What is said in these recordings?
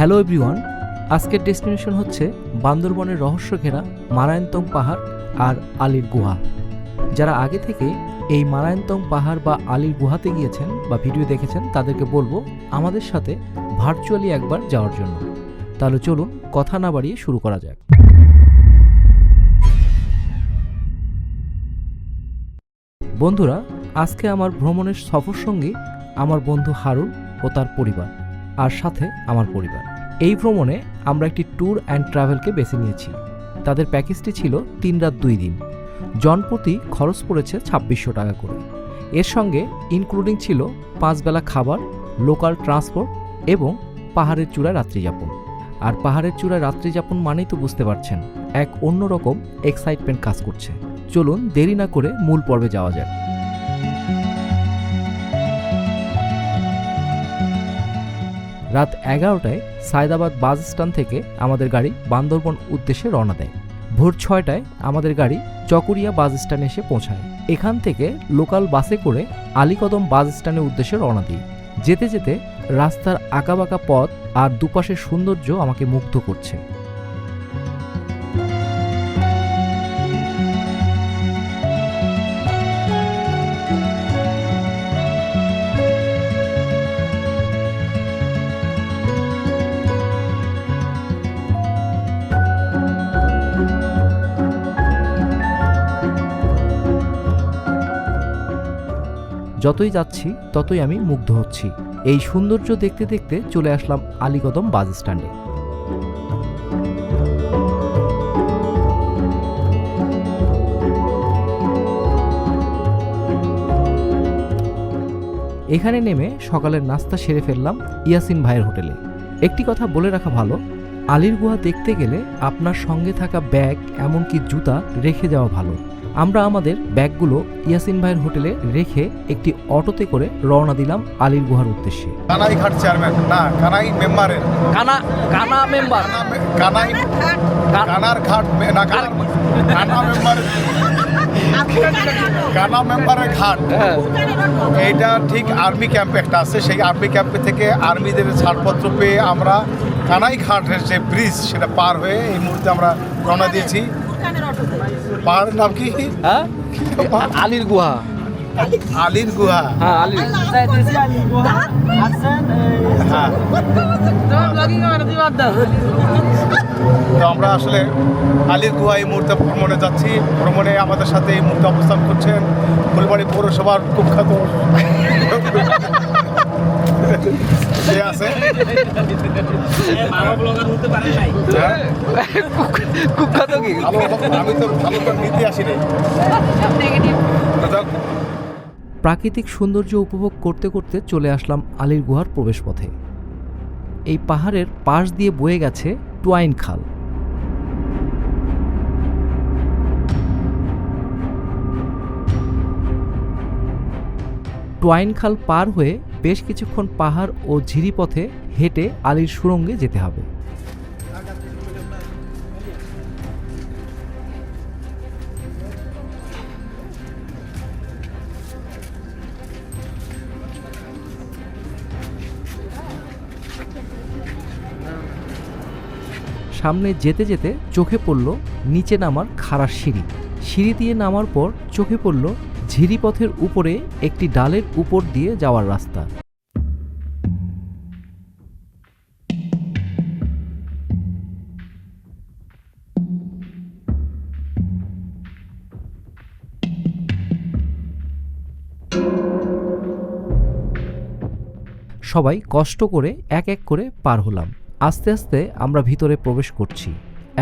Hello everyone আজকের destination হচ্ছে বান্দরবনের রহস্য ঘেরা মারায়ন্তং পাহাড় আর আলির গুহা। যারা আগে থেকে এই মারায়ন্তং পাহাড় বা আলির গুহাতে গিয়েছেন বা ভিডিও দেখেছেন, তাদেরকে বলব আমাদের সাথে ভার্চুয়ালি একবার যাওয়ার জন্য। তাহলে চলুন কথা না বাড়িয়ে শুরু করা যাক। বন্ধুরা, আজকে আমার ভ্রমণের সফর সঙ্গী আমার বন্ধু হারুন ও তার পরিবার। আর সাথে আমার পরিবার। এই ভ্রমণে আমরা একটি ট্যুর অ্যান্ড ট্রাভেলকে বেছে নিয়েছি। তাদের প্যাকেজটি ছিল তিন রাত দুই দিন। জনপ্রতি খরচ পড়েছে ছাব্বিশশো টাকা করে। এর সঙ্গে ইনক্লুডিং ছিল পাঁচ বেলা খাবার লোকাল ট্রান্সপোর্ট এবং পাহাড়ের চূড়ায় রাত্রিযাপন। আর পাহাড়ের চূড়ায় রাত্রিযাপন মানেই তো বুঝতে পারছেন, এক অন্যরকম এক্সাইটমেন্ট কাজ করছে। চলুন দেরি না করে মূল পর্বে যাওয়া যাক। রাত এগারোটায় সায়দাবাদ বাস স্ট্যান্ড থেকে আমাদের গাড়ি বান্দরবন উদ্দেশ্যে রওনা দেয়। ভোর ছয়টায় আমাদের গাড়ি চকরিয়া বাস স্ট্যান্ডে এসে পৌঁছায়। এখান থেকে লোকাল বাসে করে আলীকদম বাস স্ট্যান্ডের উদ্দেশ্যে রওনা দিই। যেতে যেতে রাস্তার আঁকাবাঁকা পথ আর দুপাশের সৌন্দর্য আমাকে মুগ্ধ করছে। যতই যাচ্ছি, ততই আমি মুগ্ধ হচ্ছি। এই সৌন্দর্য দেখতে দেখতে চলে আসলাম আলীকদম বাস স্ট্যান্ডে। এখানে নেমে সকালের নাস্তা সেরে ফেললাম ইয়াসিন ভাইয়ের হোটেলে। একটি কথা বলে রাখা ভালো, আলির গুহা দেখতে গেলে আপনার সঙ্গে থাকা ব্যাগ, এমনকি জুতা রেখে যাওয়া ভালো। আমরা আমাদের ব্যাগগুলো ইয়াসিন ভাইয়ের হোটেলে রেখে একটি অটোতে করে রওনা দিলাম আলীর গুহার উদ্দেশ্যে। কানাই ঘাট চেয়ারম্যান না কানাই মেম্বারের কানা কানা মেম্বার কানাই কানার ঘাট। না কানা মেম্বারের কানা মেম্বারের ঘাট। এইটা ঠিক আর্মি ক্যাম্প একটা আছে সেই আর্মি ক্যাম্পে থেকে আর্মিদের ছাড়পত্র পেয়ে আমরা কানাই ঘাটের যে ব্রিজ সেটা পার হয়ে এই মুহূর্তে আমরা রওনা দিয়েছি। পাহাড়ের নাম কি? হ্যাঁ? আলীর গুহা। আলির গুহা। হ্যাঁ আলীর হ্যাঁ। তো আমরা আসলে আলির গুহা এই মুহূর্তে ভ্রমণে যাচ্ছি। ভ্রমণে আমাদের সাথে এই মুহূর্তে অবস্থান করছেন ফুলবাড়ি পৌরসভার কুখ্যাত হ্যাঁ? প্রাকৃতিক সৌন্দর্য উপভোগ করতে করতে চলে আসলাম আলীর গুহার প্রবেশপথে। এই পাহাড়ের পাশ দিয়ে বয়ে গেছে টুয়াইন খাল। টুয়াইন খাল পার হয়ে বেশ কিছুক্ষণ পাহাড় ও ঝিরিপথে হেঁটে আলীর সুরঙ্গে যেতে হবে। সামনে যেতে যেতে চোখে পড়ল নিচে নামার খাড়া সিঁড়ি। সিঁড়ি দিয়ে নামার পর চোখে পড়ল ঝিরিপথের উপরে একটি ডালের উপর দিয়ে যাওয়ার রাস্তা। সবাই কষ্ট করে এক এক করে পার হলাম। আস্তে আস্তে আমরা ভিতরে প্রবেশ করছি।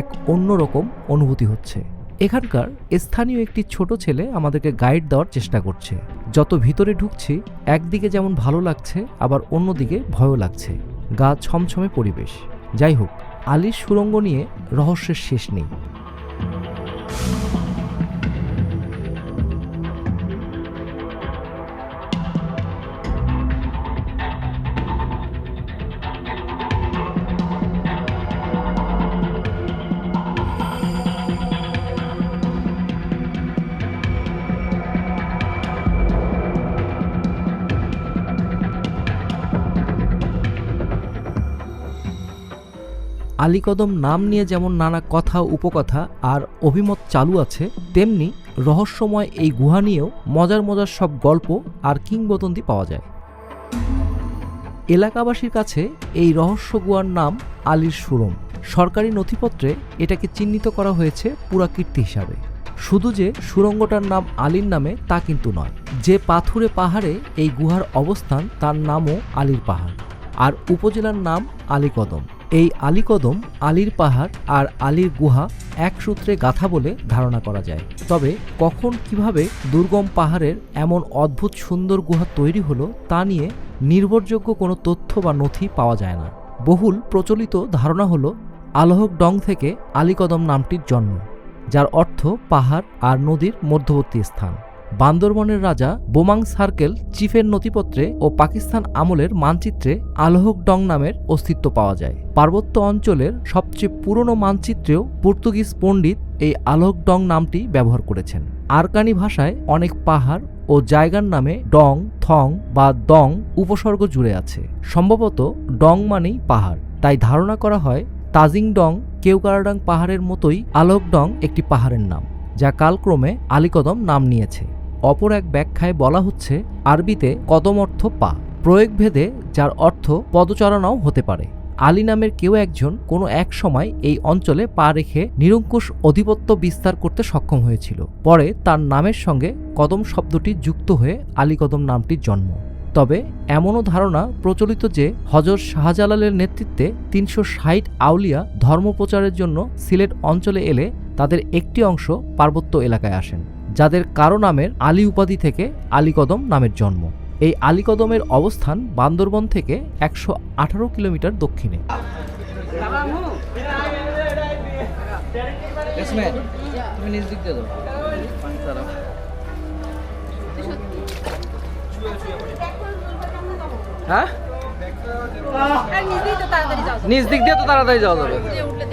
এক অন্যরকম অনুভূতি হচ্ছে। এখানকার স্থানীয় একটি ছোট ছেলে আমাদেরকে গাইড দেওয়ার চেষ্টা করছে। যত ভিতরে ঢুকছি, একদিকে যেমন ভালো লাগছে, আবার অন্যদিকে ভয়ও লাগছে। গা ছমছমে পরিবেশ। যাই হোক, আলির সুরঙ্গ নিয়ে রহস্যের শেষ নেই। আলীকদম নাম নিয়ে যেমন নানা কথা, উপকথা আর অভিমত চালু আছে, তেমনি রহস্যময় এই গুহা নিয়েও মজার মজার সব গল্প আর কিংবদন্তি পাওয়া যায়। এলাকাবাসীর কাছে এই রহস্য গুহার নাম আলীর সুরম। সরকারি নথিপত্রে এটাকে চিহ্নিত করা হয়েছে পুরাকীর্তি হিসাবে। শুধু যে সুরঙ্গটার নাম আলীর নামে তা কিন্তু নয়, যে পাথুরে পাহাড়ে এই গুহার অবস্থান তার নামও আলীর পাহাড়। আর উপজেলার নাম আলীকদম। এই আলীকদম, আলীর পাহাড় আর আলীর গুহা এক সূত্রে গাথা বলে ধারণা করা যায়। তবে কখন কীভাবে দুর্গম পাহাড়ের এমন অদ্ভুত সুন্দর গুহা তৈরি হলো তা নিয়ে নির্ভরযোগ্য কোনো তথ্য বা নথি পাওয়া যায় না। বহুল প্রচলিত ধারণা হলো আলহক ডং থেকে আলীকদম নামটির জন্ম, যার অর্থ পাহাড় আর নদীর মধ্যবর্তী স্থান। বান্দরবনের রাজা বোমাং সার্কেল চিফের নথিপত্রে ও পাকিস্তান আমলের মানচিত্রে আলহক ডং নামের অস্তিত্ব পাওয়া যায়। পার্বত্য অঞ্চলের সবচেয়ে পুরনো মানচিত্রেও পর্তুগিজ পণ্ডিত এই আলহক ডং নামটি ব্যবহার করেছেন। আরকানি ভাষায় অনেক পাহাড় ও জায়গার নামে ডং, থং বা দং উপসর্গ জুড়ে আছে। সম্ভবত ডং মানেই পাহাড়। তাই ধারণা করা হয়, তাজিং ডং কেউকারাডাং পাহাড়ের মতোই আলোকডং একটি পাহাড়ের নাম, যা কালক্রমে আলীকদম নাম নিয়েছে। অপর এক ব্যাখ্যায় বলা হচ্ছে, আরবিতে কদম অর্থ পা। প্রয়োগভেদে, যার অর্থ পদচারণাও হতে পারে। আলী নামের কেউ একজন কোনো এক সময় এই অঞ্চলে পা রেখে নিরঙ্কুশ অধিপত্য বিস্তার করতে সক্ষম হয়েছিল। পরে তার নামের সঙ্গে কদম শব্দটি যুক্ত হয়ে আলী কদম নামটির জন্ম। তবে এমনও ধারণা প্রচলিত যে হজরত শাহজালালের নেতৃত্বে তিনশো ষাট আউলিয়া ধর্মপ্রচারের জন্য সিলেট অঞ্চলে এলে তাদের একটি অংশ পার্বত্য এলাকায় আসেন। যাদের কারও নামের আলী উপাধি থেকে আলীকদম নামের জন্ম। এই আলীকদমের অবস্থান বান্দরবন থেকে একশো আঠারো কিলোমিটার দক্ষিণে। নিজ দিক দিয়ে হ্যাঁ? তো তাড়াতাড়ি নিজ দিক দিয়ে তো তাড়াতাড়ি যাওয়া যাবে। যে উঠলে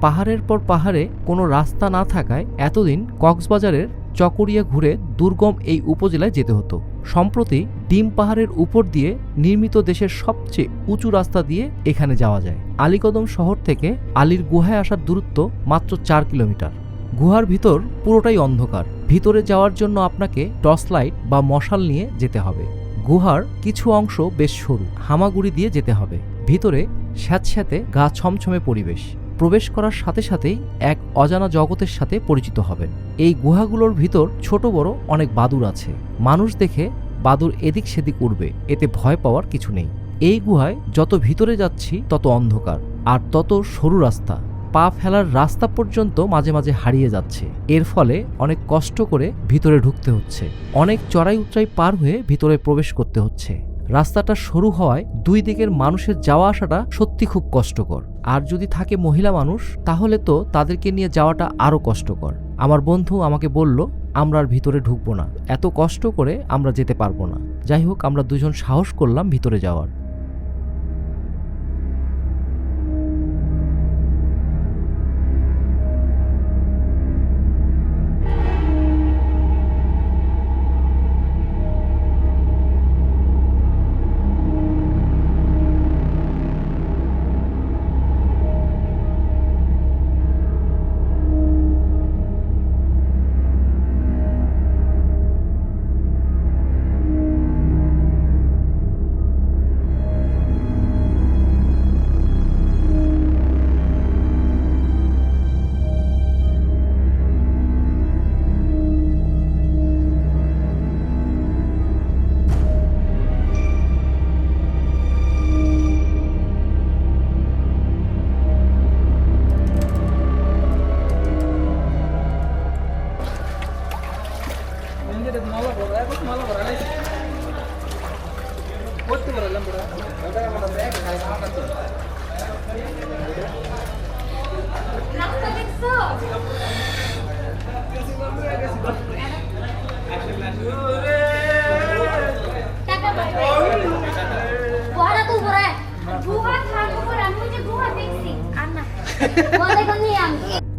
পাহাড়ের পর পাহাড়ে কোনো রাস্তা না থাকায় এতদিন কক্সবাজারের চকরিয়া ঘুরে দুর্গম এই উপজেলায় যেতে হতো। সম্প্রতি ডিম পাহাড়ের উপর দিয়ে নির্মিত দেশের সবচেয়ে উঁচু রাস্তা দিয়ে এখানে যাওয়া যায়। আলীকদম শহর থেকে আলীর গুহায় আসার দূরত্ব মাত্র চার কিলোমিটার। গুহার ভিতর পুরোটাই অন্ধকার। ভিতরে যাওয়ার জন্য আপনাকে টর্চ লাইট বা মশাল নিয়ে যেতে হবে। গুহার কিছু অংশ বেশ সরু, হামাগুড়ি দিয়ে যেতে হবে। ভিতরে স্যাঁতস্যাঁতে গা ছমছমে পরিবেশ। প্রবেশ করার সাথে সাথেই এক অজানা জগতের সাথে পরিচিত হবেন। এই গুহাগুলোর ভিতর ছোট বড় অনেক বাদুর আছে। মানুষ দেখে বাদুর এদিক সেদিক উড়বে, এতে ভয় পাওয়ার কিছু নেই। এই গুহায় যত ভিতরে যাচ্ছি, তত অন্ধকার, আর তত সরু রাস্তা। পা ফেলার রাস্তা পর্যন্ত মাঝে মাঝে হারিয়ে যাচ্ছে। এর ফলে অনেক কষ্ট করে ভিতরে ঢুকতে হচ্ছে। অনেক চড়াই উতরাই পার হয়ে ভিতরে প্রবেশ করতে হচ্ছে। রাস্তাটা সরু হওয়ায় দুই দিকের মানুষের যাওয়া আসাটা সত্যি খুব কষ্টকর। আর যদি থাকে মহিলা মানুষ, তাহলে তো তাদেরকে নিয়ে যাওয়াটা আরও কষ্টকর। আমার বন্ধু আমাকে বলল, আমরা আর ভিতরে ঢুকবো না। এত কষ্ট করে আমরা যেতে পারব না। যাই হোক, আমরা দুজন সাহস করলাম ভিতরে যাওয়ার।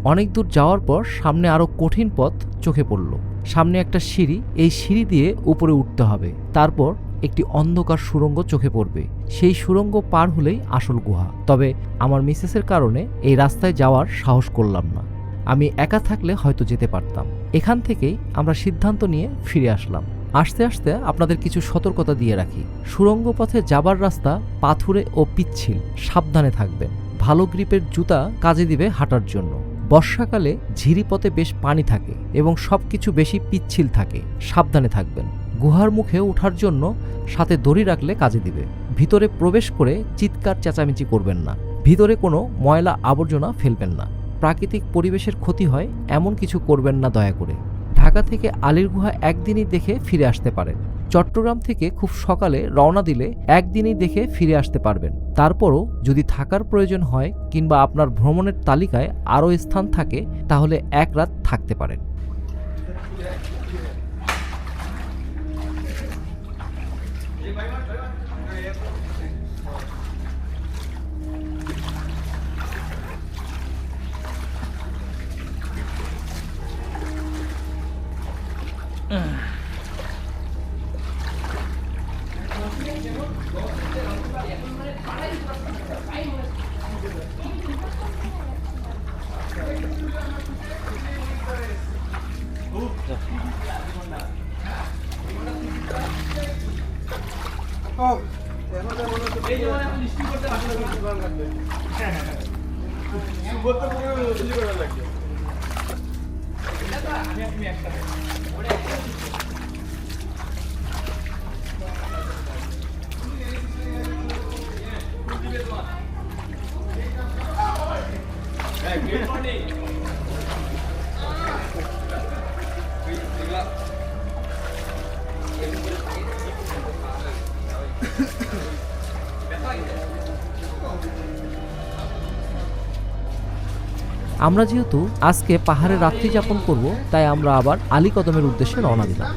অনেক দূর যাওয়ার পর সামনে আরও কঠিন পথ চোখে পড়ল। সামনে একটা সিঁড়ি, এই সিঁড়ি দিয়ে উপরে উঠতে হবে। তারপর একটি অন্ধকার সুরঙ্গ চোখে পড়বে। সেই সুরঙ্গ পার হলেই আসল গুহা। তবে আমার মিসেসের কারণে এই রাস্তায় যাওয়ার সাহস করলাম না। আমি একা থাকলে হয়তো যেতে পারতাম। এখান থেকেই আমরা সিদ্ধান্ত নিয়ে ফিরে আসলাম। আসতে আসতে আপনাদের কিছু সতর্কতা দিয়ে রাখি। সুড়ঙ্গ পথে যাবার রাস্তা পাথুরে ও পিচ্ছিল, সাবধানে থাকবেন। ভালো গ্রিপের জুতা কাজে দিবে হাঁটার জন্য। বর্ষাকালে ঝিরিপথে বেশ পানি থাকে এবং সবকিছু বেশি পিচ্ছিল থাকে, সাবধানে থাকবেন। গুহার মুখে ওঠার জন্য সাথে দড়ি রাখলে কাজে দিবে। ভিতরে প্রবেশ করে চিৎকার চেঁচামেচি করবেন না। ভিতরে কোনো ময়লা আবর্জনা ফেলবেন না। প্রাকৃতিক পরিবেশের ক্ষতি হয়, এমন কিছু করবেন না দয়া করে। ঢাকা থেকে আলীর গুহা একদিনই দেখে ফিরে আসতে পারেন। চট্টগ্রাম থেকে খুব সকালে রওনা দিলে একদিনই দেখে ফিরে আসতে পারবেন। তারপরও যদি থাকার প্রয়োজন হয় কিংবা আপনার ভ্রমণের তালিকায় আরও স্থান থাকে, তাহলে এক রাত থাকতে পারেন। Good morning. আমরা যেহেতু আজকে পাহাড়ে রাত্রি যাপন করব, তাই আমরা আবার আলী কদমের উদ্দেশ্যে রওনা দিলাম।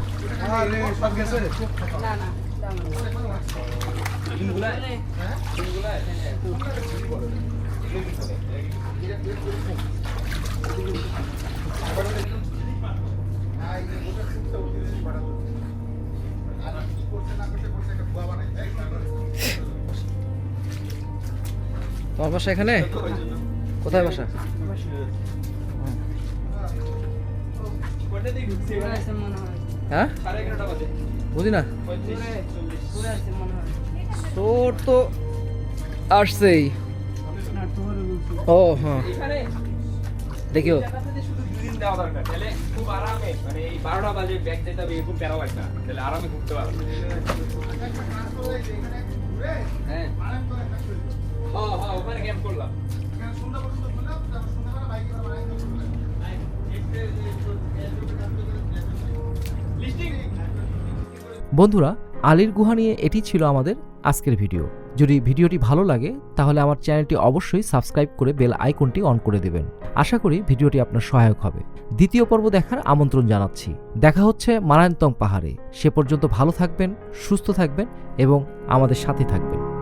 তোমার বাসা এখানে? কোথায় বাসা? হ্যাঁ বুঝি না তোর তো আসছেই। ও হ্যাঁ। দেখিও। খুব আরামে মানে এই বন্ধুরা, আলীর গুহা নিয়ে এটি ছিল আমাদের আজকের ভিডিও। যদি ভিডিওটি ভালো লাগে, তাহলে আমার চ্যানেলটি অবশ্যই সাবস্ক্রাইব করে বেল আইকনটি অন করে দেবেন। আশা করি ভিডিওটি আপনার সহায়ক হবে। দ্বিতীয় পর্ব দেখার আমন্ত্রণ জানাচ্ছি। দেখা হচ্ছে মারায়ন্তং পাহাড়ে। সে পর্যন্ত ভালো থাকবেন, সুস্থ থাকবেন এবং আমাদের সাথে থাকবেন।